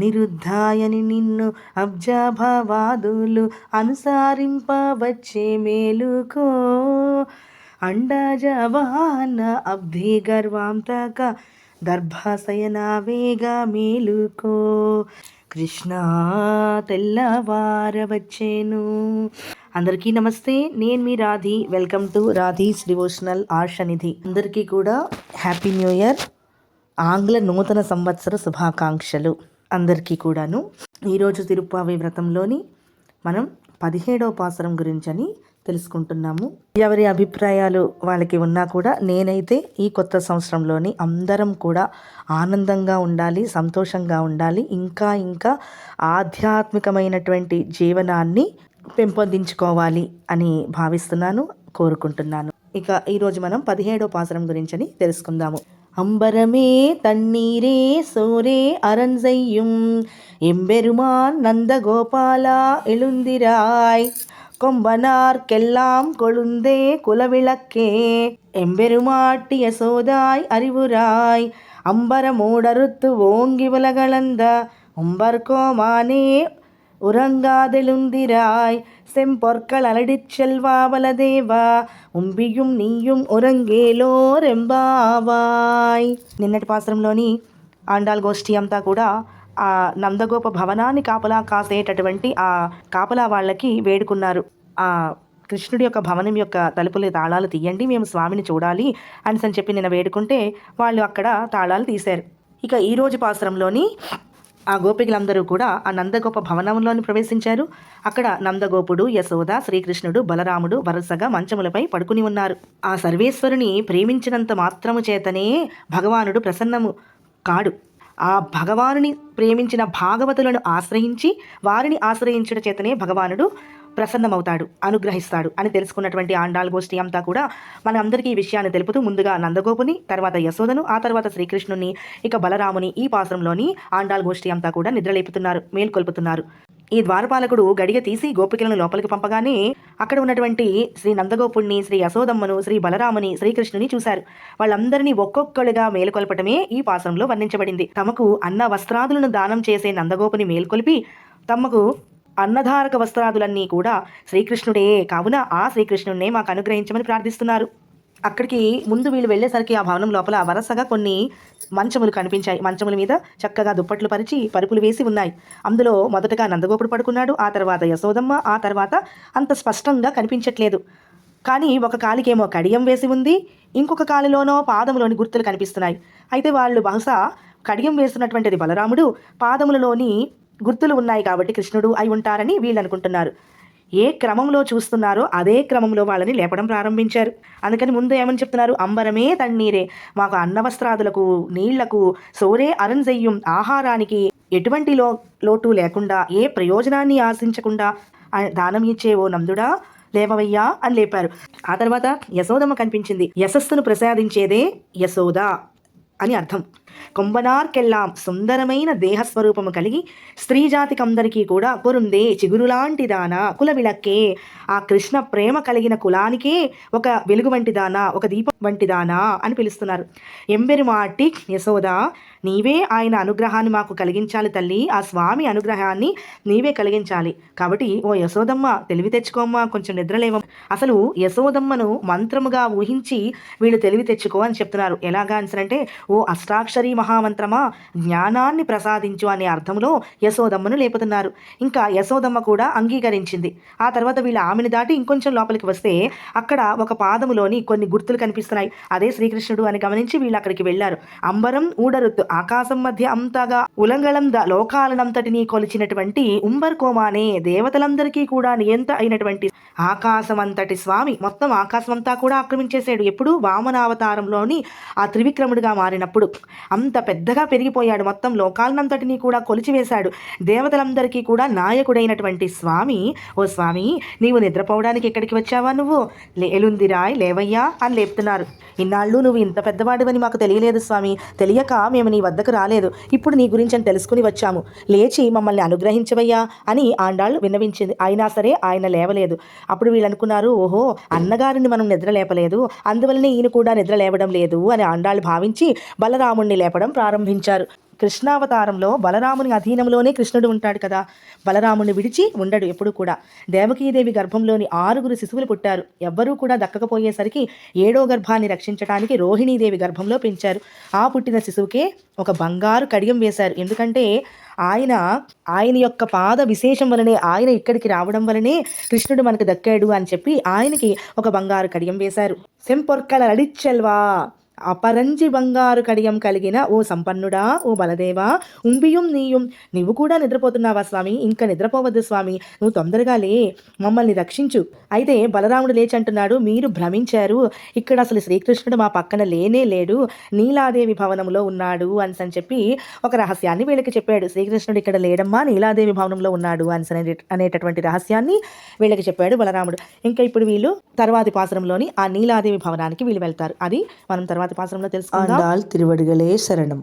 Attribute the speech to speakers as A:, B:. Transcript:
A: అనిరుద్ధాయని నిన్ను అబ్జాభవాదులు అనుసారింపవచ్చే మేలుకో. అండజవాన అబ్ధి గర్వాంతక దర్భాశయనావేగా మేలుకో. కృష్ణ తెల్లవారవచ్చేను. అందరికీ నమస్తే నేను మీ Radhi. Welcome to Radhi devotional Arshanidhi అందరికీ కూడా హ్యాపీ న్యూ ఇయర్. ఆంగ్ల నూతన సంవత్సర శుభాకాంక్షలు. అందరికీ కూడాను. ఈరోజు తిరుప్పావి వ్రతంలోని మనం పదిహేడవ పాసరం గురించని తెలుసుకుంటున్నాము. ఎవరి అభిప్రాయాలు వాళ్ళకి ఉన్నా కూడా నేనైతే ఈ కొత్త సంవత్సరంలోని అందరం కూడా ఆనందంగా ఉండాలి సంతోషంగా ఉండాలి ఇంకా ఇంకా ఆధ్యాత్మికమైనటువంటి జీవనాన్ని పెంపొందించుకోవాలి అని భావిస్తున్నాను కోరుకుంటున్నాను. ఇక ఈరోజు మనం పదిహేడో పాసరం గురించని తెలుసుకుందాము. அம்பரமே தண்ணீரே சோரே அரண் செய்யும். எம்பெருமான் நந்தகோபாலா எழுந்திராய். கொம்பனார்க்கெல்லாம் கொழுந்தே குலவிளக்கே. எம்பெருமாட்டிய சோதாய் அறிவுராய். அம்பரமூடறுத்து ஓங்கி உலகளந்த உம்பர்கோமானே உறங்காதெழுந்திராய் செம்பொற்கள் அலடிச் செல்வாவலதேவா ఉంబియుం నీయుం ఒరంగేలోరెంబావాయ్ నిన్నటి పాత్రంలోని ఆండాల్ గోష్ఠి అంతా కూడా ఆ నందగోప భవనాన్ని కాపలా కాసేటటువంటి ఆ కాపలా వాళ్ళకి వేడుకున్నారు ఆ కృష్ణుడి యొక్క భవనం యొక్క తలుపుల తాళాలు తీయండి మేము స్వామిని చూడాలి అని చెప్పి నిన్న వేడుకుంటే వాళ్ళు అక్కడ తాళాలు తీశారు ఇక ఈరోజు పాత్రంలోని ఆ గోపికలందరూ కూడా ఆ నందగోప భవనంలోని ప్రవేశించారు. అక్కడ నందగోపుడు యశోద శ్రీకృష్ణుడు బలరాముడు వరుసగా మంచములపై పడుకుని ఉన్నారు. ఆ సర్వేశ్వరుని ప్రేమించినంత మాత్రము చేతనే భగవానుడు ప్రసన్నము కాడు. ఆ భగవానుని ప్రేమించిన భాగవతులను ఆశ్రయించి వారిని ఆశ్రయించడం చేతనే భగవానుడు ప్రసన్నమవుతాడు అనుగ్రహిస్తాడు అని తెలుసుకున్నటువంటి ఆండాల్ గోష్ఠి అంతా కూడా మన అందరికీ ఈ విషయాన్ని తెలుపుతూ ముందుగా నందగోపుని తర్వాత యశోదను ఆ తర్వాత శ్రీకృష్ణుని ఇక బలరాముని ఈ పాసరంలోని ఆండాల్ గోష్ఠి అంతా కూడా నిద్రలేపుతున్నారు మేల్కొల్పుతున్నారు. ఈ ద్వారపాలకుడు గడిగ తీసి గోపికలను లోపలికి పంపగానే అక్కడ ఉన్నటువంటి శ్రీ నందగోపుణ్ణి శ్రీ యశోదమ్మను శ్రీ బలరాముని శ్రీకృష్ణుని చూశారు. వాళ్ళందరినీ ఒక్కొక్కడుగా మేలుకొల్పటమే ఈ పాసంలో వర్ణించబడింది. తమకు అన్న వస్త్రాదులను దానం చేసే నందగోపుని మేల్కొల్పి తమకు అన్నధారక వస్త్రాదులన్నీ కూడా శ్రీకృష్ణుడే. కావున ఆ శ్రీకృష్ణుడినే మాకు అనుగ్రహించమని ప్రార్థిస్తున్నారు. అక్కడికి ముందు వీళ్ళు వెళ్ళేసరికి ఆ భవనం లోపల వరసగా కొన్ని మంచములు కనిపించాయి. మంచముల మీద చక్కగా దుప్పట్లు పరిచి పరుపులు వేసి ఉన్నాయి. అందులో మొదటగా నందగోపుడు పడుకున్నాడు. ఆ తర్వాత యశోదమ్మ. ఆ తర్వాత అంత స్పష్టంగా కనిపించట్లేదు. కానీ ఒక కాలికేమో కడియం వేసి ఉంది. ఇంకొక కాలిలోనో పాదములోని గుర్తులు కనిపిస్తున్నాయి. అయితే వాళ్ళు బహుశా కడియం వేస్తున్నటువంటిది బలరాముడు. పాదములలోని గుర్తులు ఉన్నాయి కాబట్టి కృష్ణుడు అయి ఉంటారని వీళ్ళు అనుకుంటున్నారు ఏ క్రమంలో చూస్తున్నారో అదే క్రమంలో వాళ్ళని లేపడం ప్రారంభించారు. అందుకని ముందు ఏమని చెప్తున్నారు? అంబరమే తన్నీరే మాకు అన్నవస్త్రాదులకు నీళ్ళకు సోరే అరంజయ్యం. ఆహారానికి ఎటువంటి లో లోటు లేకుండా ఏ ప్రయోజనాన్ని ఆశించకుండా దానం ఇచ్చే ఓ నందుడా? లేవవయ్యా అని లేపారు. ఆ తర్వాత యశోదమ్మ కనిపించింది. యశస్సును ప్రసాదించేదే యశోద అని అర్థం. కొంబనార్కెల్లాం సుందరమైన దేహస్వరూపము కలిగి స్త్రీజాతికందరికీ కూడా పొరుందే చిగురులాంటిదానా కుల విలక్కే ఆ కృష్ణ ప్రేమ కలిగిన కులానికే ఒక వెలుగు వంటిదానా ఒక దీపం వంటిదానా అని పిలుస్తున్నారు. ఎంబెరుమాటి యశోద నీవే ఆయన అనుగ్రహాన్ని మాకు కలిగించాలి తల్లి. ఆ స్వామి అనుగ్రహాన్ని నీవే కలిగించాలి. కాబట్టి ఓ యశోదమ్మ తెలివి తెచ్చుకోమ్మా కొంచెం నిద్రలేవం అసలు యశోదమ్మను మంత్రముగా ఊహించి వీళ్ళు తెలివి తెచ్చుకో అని చెప్తున్నారు. ఎలాగా అంటే ఓ అష్టాక్ష అష్టాక్షరి మహామంత్రమా? జ్ఞానాన్ని ప్రసాదించు అనే అర్థంలో యశోదమ్మను లేపుతున్నారు. ఇంకా యశోదమ్మ కూడా అంగీకరించింది. ఆ తర్వాత వీళ్ళ ఆమెను దాటి ఇంకొంచెం లోపలికి వస్తే అక్కడ ఒక పాదములోని కొన్ని గుర్తులు కనిపిస్తున్నాయి. అదే శ్రీకృష్ణుడు అని గమనించి వీళ్ళు అక్కడికి వెళ్ళారు. అంబరం ఊడరుత్తు ఆకాశం మధ్య అంతగా ఉలంగళం లోకాలనంతటినీ కొలిచినటువంటి ఉంబర్ కోమానే దేవతలందరికీ కూడా నియంత అయినటువంటి ఆకాశమంతటి స్వామి. మొత్తం ఆకాశమంతా కూడా ఆక్రమించేశాడు. ఎప్పుడు వామనావతారంలోని ఆ త్రివిక్రముడిగా మారినప్పుడు అంత పెద్దగా పెరిగిపోయాడు. మొత్తం లోకాలనంతటినీ కూడా కొలిచివేశాడు. దేవతలందరికీ కూడా నాయకుడైనటువంటి స్వామి ఓ స్వామి నీవు నిద్రపోవడానికి ఎక్కడికి వచ్చావా నువ్వు? లేలుందిరాయ్ లేవయ్యా అని లేపుతున్నారు. ఇన్నాళ్ళు నువ్వు ఇంత పెద్దవాడివని మాకు తెలియలేదు స్వామి. తెలియక మేము నీ వద్దకు రాలేదు. ఇప్పుడు నీ గురించి అని తెలుసుకుని వచ్చాము. లేచి మమ్మల్ని అనుగ్రహించవయ్యా అని ఆండాళ్ళు విన్నవించింది. అయినా సరే ఆయన లేవలేదు. అప్పుడు వీళ్ళు అనుకున్నారు ఓహో అన్నగారిని మనం నిద్ర లేపలేదు అందువలనే ఈయన కూడా నిద్ర లేవడం లేదు అని ఆండాళ్ళు భావించి బలరాముణ్ణి లేపడం ప్రారంభించారు. కృష్ణావతారంలో బలరాముని అధీనంలోనే కృష్ణుడు ఉంటాడు కదా. బలరాముని విడిచి ఉండడు ఎప్పుడు కూడా. దేవకీదేవి గర్భంలోని ఆరుగురు శిశువులు పుట్టారు. ఎవ్వరూ కూడా దక్కకపోయేసరికి ఏడో గర్భాన్ని రక్షించడానికి రోహిణీదేవి గర్భంలో పెంచారు. ఆ పుట్టిన శిశువుకే ఒక బంగారు కడియం వేశారు. ఎందుకంటే ఆయన ఆయన యొక్క పాద విశేషం వలనే ఆయన ఇక్కడికి రావడం వలనే కృష్ణుడు మనకు దక్కాడు అని చెప్పి ఆయనకి ఒక బంగారు కడియం వేశారు. సెంపొర్కల అడిచెల్వా అపరంజి బంగారు కడియం కలిగిన ఓ సంపన్నుడా ఓ బలదేవా. ఉంబియం నీయం. నువ్వు కూడా నిద్రపోతున్నావా స్వామి? ఇంకా నిద్రపోవద్దు స్వామి. నువ్వు తొందరగా లే. మమ్మల్ని రక్షించు. అయితే బలరాముడు లేచి అంటున్నాడు మీరు భ్రమించారు. ఇక్కడ అసలు శ్రీకృష్ణుడు మా పక్కన లేనే లేడు. నీలాదేవి భవనంలో ఉన్నాడు అని అని చెప్పి ఒక రహస్యాన్ని వీళ్ళకి చెప్పాడు. శ్రీకృష్ణుడు ఇక్కడ లేడమ్మా నీలాదేవి భవనంలో ఉన్నాడు అని అనేటటువంటి రహస్యాన్ని వీళ్ళకి చెప్పాడు బలరాముడు. ఇంకా ఇప్పుడు వీళ్ళు తర్వాతి పాసరంలోని ఆ నీలాదేవి భవనానికి వీళ్ళు వెళ్తారు. అది మనం తర్వాత తర్వాతి పాత్రంలో తెలుసుకుందాం.
B: ఆండాల్ తిరువడిగలే శరణం.